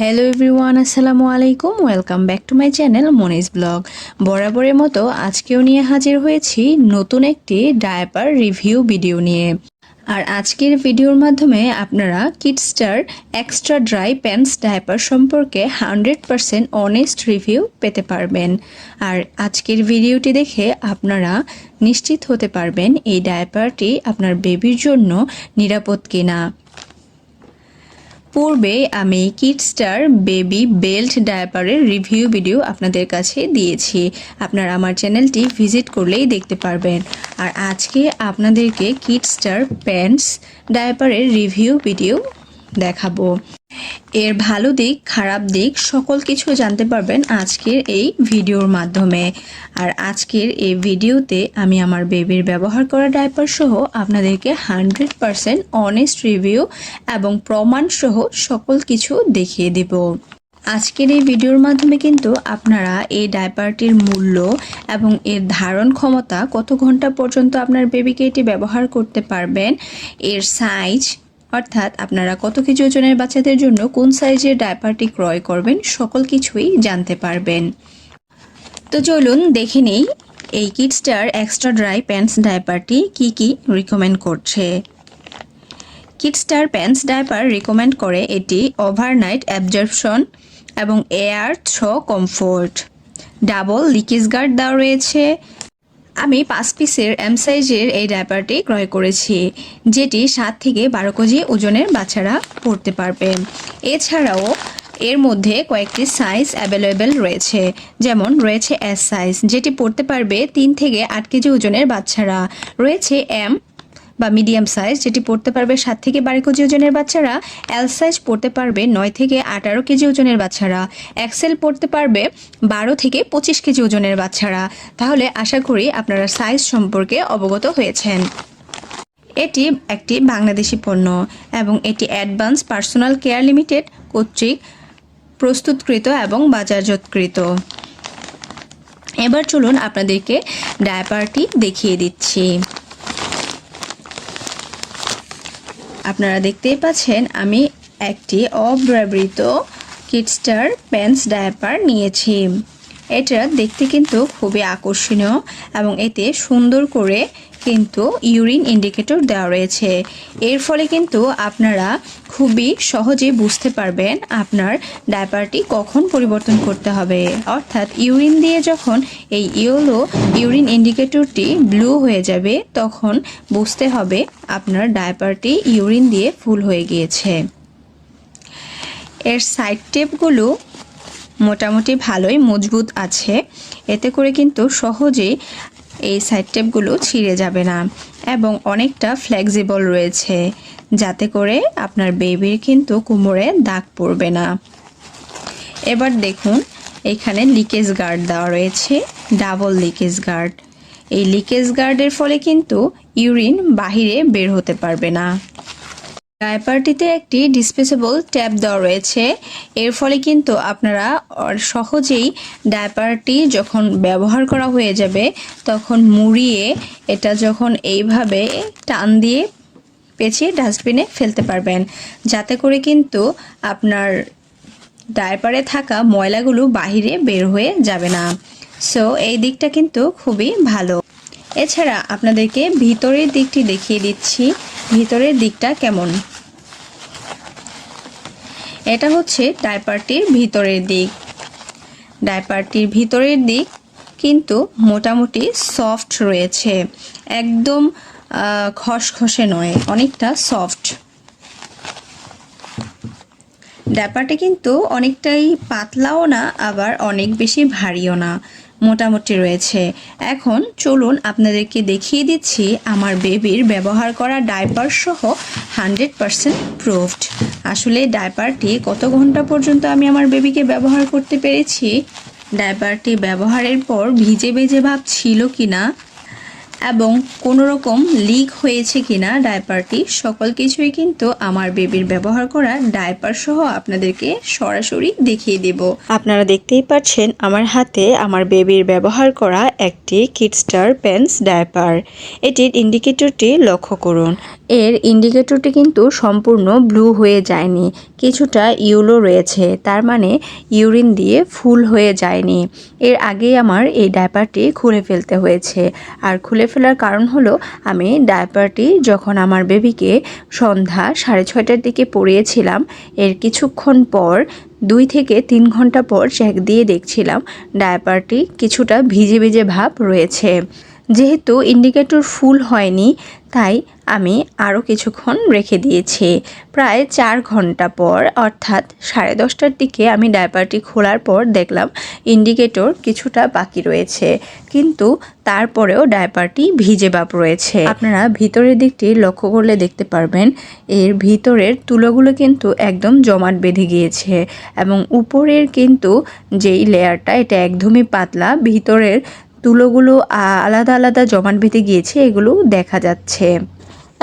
Hello everyone আসসালামু আলাইকুম welcome back to my channel Moniz blog বরাবরের মতো আজকেও নিয়ে হাজির হয়েছি নতুন একটি ডায়াপার রিভিউ ভিডিও নিয়ে। আর আজকের ভিডিওর মাধ্যমে আপনারা Kidstar extra dry pants diaper সম্পর্কে হান্ড্রেড পারসেন্ট অনেস্ট রিভিউ পেতে পারবেন। আর আজকের ভিডিওটি দেখে আপনারা নিশ্চিত হতে পারবেন এই ডায়াপারটি আপনার বেবির জন্য নিরাপদ কিনা। পূর্বে আমি কিডস্টার বেবি বেল্ট ডায়াপারের রিভিউ ভিডিও আপনাদের কাছে দিয়েছি। আপনারা আমার চ্যানেলটি ভিজিট করলেই দেখতে পারবেন। আর আজকে আপনাদেরকে কিডস্টার প্যান্টস ডায়াপারের রিভিউ ভিডিও দেখাবো। এর ভালো দিক, খারাপ দিক, সকল কিছু জানতে পারবেন আজকের এই ভিডিওর মাধ্যমে। আর আজকের এই ভিডিওতে আমি আমার বেবির ব্যবহার করা ডাইপার সহ আপনাদেরকে হান্ড্রেড পারসেন্ট অনেস্ট রিভিউ এবং প্রমাণ সহ সকল কিছু দেখিয়ে দেব। আজকের এই ভিডিওর মাধ্যমে কিন্তু আপনারা এই ডাইপারটির মূল্য এবং এর ধারণ ক্ষমতা কত ঘণ্টা পর্যন্ত আপনার বেবিকে এটি ব্যবহার করতে পারবেন, এর সাইজ অর্থাৎ আপনারা কত কেজি ওজনের বাচ্চাদের জন্য কোন সাইজের ডায়পারটি ক্রয় করবেন সকল কিছুই জানতে পারবেন। তো চলুন দেখে নেই এই কিডস্টার এক্সট্রা ড্রাই প্যান্টস ডায়পারটি কি কি রিকমেন্ড করছে। কিডস্টার প্যান্টস ডায়পার রিকমেন্ড করে এটি ওভারনাইট অ্যাবজর্পশন এবং air through comfort. Double leakage guard দেওয়া রয়েছে আমি পাঁচ পিসের এম সাইজের এই ডাইপারটি ক্রয় করেছি, যেটি সাত থেকে বারো কেজি ওজনের বাচ্চারা পড়তে পারবে। এছাড়াও এর মধ্যে কয়েকটি সাইজ অ্যাভেলেবেল রয়েছে, যেমন রয়েছে এস সাইজ যেটি পড়তে পারবে তিন থেকে আট কেজি ওজনের বাচ্চারা। রয়েছে এম বা মিডিয়াম সাইজ যেটি পড়তে পারবে সাত থেকে বারো কেজি ওজনের বাচ্চারা এল সাইজ পড়তে পারবে নয় থেকে আঠারো কেজি ওজনের বাচ্চারা এক্সেল পড়তে পারবে বারো থেকে পঁচিশ কেজি ওজনের বাচ্চারা। তাহলে আশা করি আপনারা সাইজ সম্পর্কে অবগত হয়েছেন। এটি একটি বাংলাদেশি পণ্য এবং এটি অ্যাডভান্স পার্সোনাল কেয়ার লিমিটেড কর্তৃক প্রস্তুতকৃত এবং বাজারজাতকৃত। এবার চলুন আপনাদেরকে ডায়াপারটি দেখিয়ে দিচ্ছি। আপনারা দেখতেই পাচ্ছেন, আমি একটি অব্যবহৃত কিডস্টার প্যান্টস ডায়াপার নিয়েছি। এটা দেখতে কিন্তু খুবই আকর্ষণীয় এবং এতে সুন্দর করে কিন্তু ইউরিন ইন্ডিকেটর দেওয়া রয়েছে। এর ফলে কিন্তু আপনারা খুবই সহজে বুঝতে পারবেন আপনার ডাইপারটি কখন পরিবর্তন করতে হবে। অর্থাৎ ইউরিন দিয়ে যখন এই ইয়েলো ইউরিন ইন্ডিকেটরটি ব্লু হয়ে যাবে, তখন বুঝতে হবে আপনার ডাইপারটি ইউরিন দিয়ে ফুল হয়ে গিয়েছে। এর সাইড টেপগুলো মোটামুটি ভালোই মজবুত আছে। এতে করে কিন্তু সহজেই এই সাইড টেপগুলো ছিঁড়ে যাবে না এবং অনেকটা ফ্লেক্সিবল রয়েছে, যাতে করে আপনার বেবির কিন্তু কোমরে দাগ পড়বে না। এবার দেখুন, এখানে লিকেজ গার্ড দেওয়া রয়েছে ডাবল লিকেজ গার্ড এই লিকেজ গার্ডের ফলে কিন্তু ইউরিন বাহিরে বের হতে পারবে না। ডায়পারটিতে একটি ডিসপোজেবল ট্যাপ দেওয়া রয়েছে। এর ফলে কিন্তু আপনারা সহজেই ডায়পারটি যখন ব্যবহার করা হয়ে যাবে, তখন মুড়িয়ে এটা যখন এইভাবে টান দিয়ে পেঁচিয়ে ডাস্টবিনে ফেলতে পারবেন। যাতে করে কিন্তু আপনার ডায়পারে থাকা ময়লাগুলো বাহিরে বের হয়ে যাবে না। সো, এই দিকটা কিন্তু খুবই ভালো। এছাড়া আপনাদেরকে ভিতরের দিকটি দেখিয়ে দিচ্ছি। ভিতরের দিকটা কেমন? এটা হচ্ছে ডাইপারটির ভিতরের দিক। ডাইপারটির ভিতরের দিক কিন্তু মোটামুটি সফট রয়েছে। একদম খসখসে নয়, অনেকটা সফট। ডাইপারটি কিন্তু অনেকটাই পাতলাও না, আবার অনেক বেশি ভারীও না। মোটামুটি রয়েছে। এখন চলুন আপনাদেরকে দেখিয়ে দিচ্ছি আমার বেবির ব্যবহার করা ডাইপার সহ হান্ড্রেড পারসেন্ট প্রুফড আসলে ডাইপারটি কত ঘণ্টা পর্যন্ত আমি আমার বেবিকে ব্যবহার করতে পেরেছি? ডাইপারটি ব্যবহারের পর ভিজে ভেজে ভাব ছিল কি না এবং কোনো রকম লিক হয়েছে কিনা ডায়পারটি সকল কিছুই কিন্তু আমার বেবির ব্যবহার করা ডায়পার সহ আপনাদেরকে সরাসরি দেখিয়ে দেব। আপনারা দেখতেই পাচ্ছেন আমার হাতে আমার বেবির ব্যবহার করা একটি কিডস্টার প্যান্স ডায়পার এটির ইন্ডিকেটরটি লক্ষ্য করুন। এর ইন্ডিকেটরটি কিন্তু সম্পূর্ণ ব্লু হয়ে যায়নি, কিছুটা ইউলো রয়েছে, তার মানে ইউরিন দিয়ে ফুল হয়ে যায়নি। এর আগেই আমার এই ডায়পারটি খুলে ফেলতে হয়েছে। আর খুলে ফেলার কারণ হলো, আমি ডায়পারটি যখন আমার বেবিকে সন্ধ্যা সাড়ে ছয়টার দিকে পরিয়েছিলাম এর কিছুক্ষণ পর, দুই থেকে তিন ঘণ্টা পর চেক দিয়ে দেখছিলাম ডায়পারটি কিছুটা ভিজে ভিজে ভাব রয়েছে। যেহেতু ইন্ডিকেটর ফুল হয়নি তাই আমি আরও কিছুক্ষণ রেখে দিয়েছি। প্রায় চার ঘণ্টা পর, অর্থাৎ সাড়ে দশটার দিকে আমি ডায়পারটি খোলার পর দেখলাম ইন্ডিকেটর কিছুটা বাকি রয়েছে। কিন্তু তারপরেও ডায়পারটি ভিজে বাপ রয়েছে। আপনারা ভিতরের দিকটি লক্ষ্য করলে দেখতে পারবেন, এর ভিতরের তুলোগুলো কিন্তু একদম জমাট বেঁধে গিয়েছে এবং উপরের কিন্তু যেই লেয়ারটা, এটা একদমই পাতলা, ভিতরের তুলোগুলো আলাদা আলাদা জমাট বেঁধে গিয়েছে, এগুলো দেখা যাচ্ছে।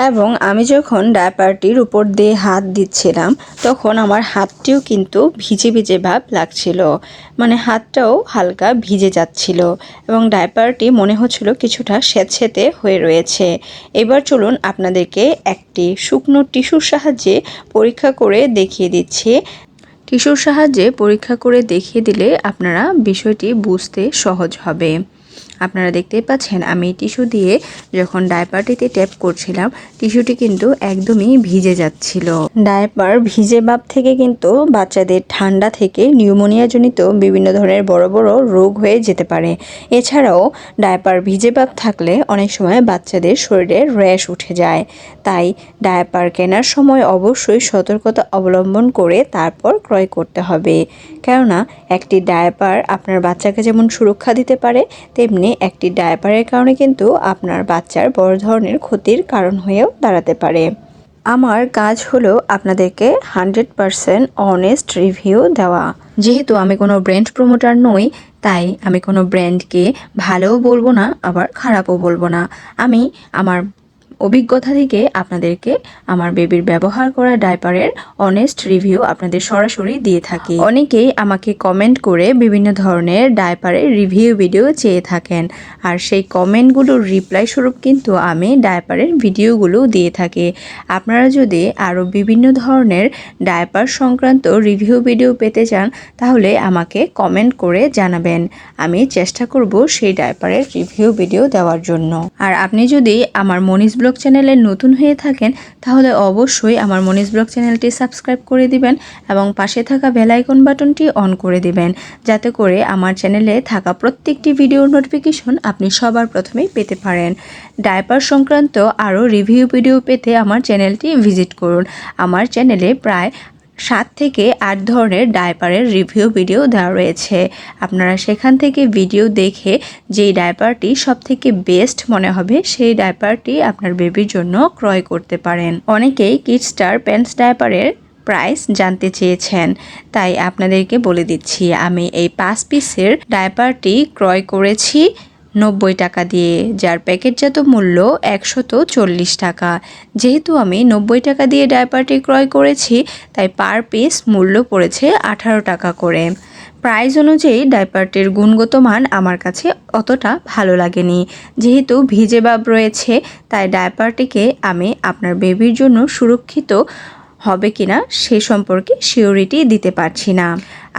এবং আমি যখন ডায়াপারটির উপর দিয়ে হাত দিচ্ছিলাম, তখন আমার হাতটিও কিন্তু ভিজে ভিজে ভাব লাগছিল। মানে হাতটাও হালকা ভিজে যাচ্ছিল এবং ডায়াপারটি মনে হচ্ছিল কিছুটা স্যাঁতস্যাঁতে হয়ে রয়েছে। এবার চলুন আপনাদেরকে একটি শুকনো টিস্যুর সাহায্যে পরীক্ষা করে দেখিয়ে দিচ্ছি। টিস্যুর সাহায্যে পরীক্ষা করে দেখিয়ে দিলে আপনারা বিষয়টি বুঝতে সহজ হবে। আপনারা দেখতেই পাচ্ছেন, আমি টিস্যু দিয়ে যখন ডায়পারটিতে ট্যাপ করছিলাম, টিস্যুটি কিন্তু একদমই ভিজে যাচ্ছিল। ডায়পার ভিজে ভাব থেকে কিন্তু বাচ্চাদের ঠান্ডা থেকে নিউমোনিয়াজনিত বিভিন্ন ধরনের বড় বড় রোগ হয়ে যেতে পারে। এছাড়াও ডায়পার ভিজে ভাব থাকলে অনেক সময় বাচ্চাদের শরীরে র্যাশ উঠে যায়। তাই ডায়পার কেনার সময় অবশ্যই সতর্কতা অবলম্বন করে তারপর ক্রয় করতে হবে। কেননা, একটি ডায়পার আপনার বাচ্চাকে যেমন সুরক্ষা দিতে পারে, তেমনি একটি ডায়াপারের কারণে কিন্তু আপনার বাচ্চার বড় ধরনের ক্ষতির কারণ হয়েও দাঁড়াতে পারে। আমার কাজ হলো আপনাদেরকে হান্ড্রেড পারসেন্ট অনেস্ট রিভিউ দেওয়া। যেহেতু আমি কোনো ব্র্যান্ড প্রমোটার নই, তাই আমি কোনো ব্র্যান্ডকে ভালোও বলব না, আবার খারাপও বলব না। আমি আমার অভিজ্ঞতা থেকে আপনাদেরকে আমার বেবির ব্যবহার করা ডাইপারের অনেস্ট রিভিউ আপনাদের সরাসরি দিয়ে থাকি। অনেকেই আমাকে কমেন্ট করে বিভিন্ন ধরনের ডাইপারের রিভিউ ভিডিও চেয়ে থাকেন। আর সেই কমেন্টগুলোর রিপ্লাই স্বরূপ কিন্তু আমি ডাইপারের ভিডিওগুলো দিয়ে থাকি। আপনারা যদি আরও বিভিন্ন ধরনের ডাইপার সংক্রান্ত রিভিউ ভিডিও পেতে চান, তাহলে আমাকে কমেন্ট করে জানাবেন। আমি চেষ্টা করব সেই ডাইপারের রিভিউ ভিডিও দেওয়ার জন্য। আর আপনি যদি আমার মনিস ব্লগ চ্যানেলে নতুন হয়ে থাকেন, তাহলে অবশ্যই আমার মনীষ ব্লগ চ্যানেলটি সাবস্ক্রাইব করে দিবেন এবং পাশে থাকা বেল আইকন বাটনটি অন করে দিবেন, যাতে করে আমার চ্যানেলে থাকা প্রত্যেকটি ভিডিওর নোটিফিকেশন আপনি সবার প্রথমেই পেতে পারেন। ডায়পার সংক্রান্ত আরও রিভিউ ভিডিও পেতে আমার চ্যানেলটি ভিজিট করুন। আমার চ্যানেলে প্রায় সাত থেকে আট ধরনের ডায়পারের রিভিউ ভিডিও দেওয়া রয়েছে। আপনারা সেখান থেকে ভিডিও দেখে যেই ডায়পারটি সব থেকে বেস্ট মনে হবে, সেই ডায়পারটি আপনার বেবির জন্য ক্রয় করতে পারেন। অনেকেই কিডস্টার প্যান্টস ডায়পারের প্রাইস জানতে চেয়েছেন, তাই আপনাদেরকে বলে দিচ্ছি, আমি এই পাঁচ পিসের ডায়পারটি ক্রয় করেছি। নব্বই টাকা দিয়ে, যার প্যাকেটজাত মূল্য একশত চল্লিশ টাকা। যেহেতু আমি নব্বই টাকা দিয়ে ডায়পারটি ক্রয় করেছি, তাই পার পিস মূল্য পড়েছে আঠারো টাকা করে। প্রাইস অনুযায়ী ডাইপারটির গুণগত মান আমার কাছে অতটা ভালো লাগেনি। যেহেতু ভিজে ভাব রয়েছে, তাই ডাইপারটিকে আমি আপনার বেবির জন্য সুরক্ষিত হবে কিনা সে সম্পর্কে সিওরিটি দিতে পারছি না।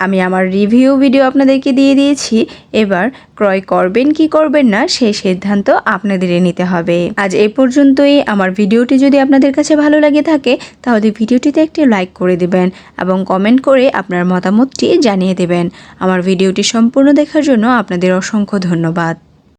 আমি আমার রিভিউ ভিডিও আপনাদেরকে দিয়ে দিয়েছি। এবার ক্রয় করবেন কি করবেন না সেই সিদ্ধান্ত আপনাদেরই নিতে হবে। আজ এই পর্যন্তই। আমার ভিডিওটি যদি আপনাদের কাছে ভালো লাগে থাকে, তাহলে ভিডিওটিতে একটি লাইক করে দিবেন এবং কমেন্ট করে আপনার মতামতটি জানিয়ে দেবেন। আমার ভিডিওটি সম্পূর্ণ দেখার জন্য আপনাদের অসংখ্য ধন্যবাদ।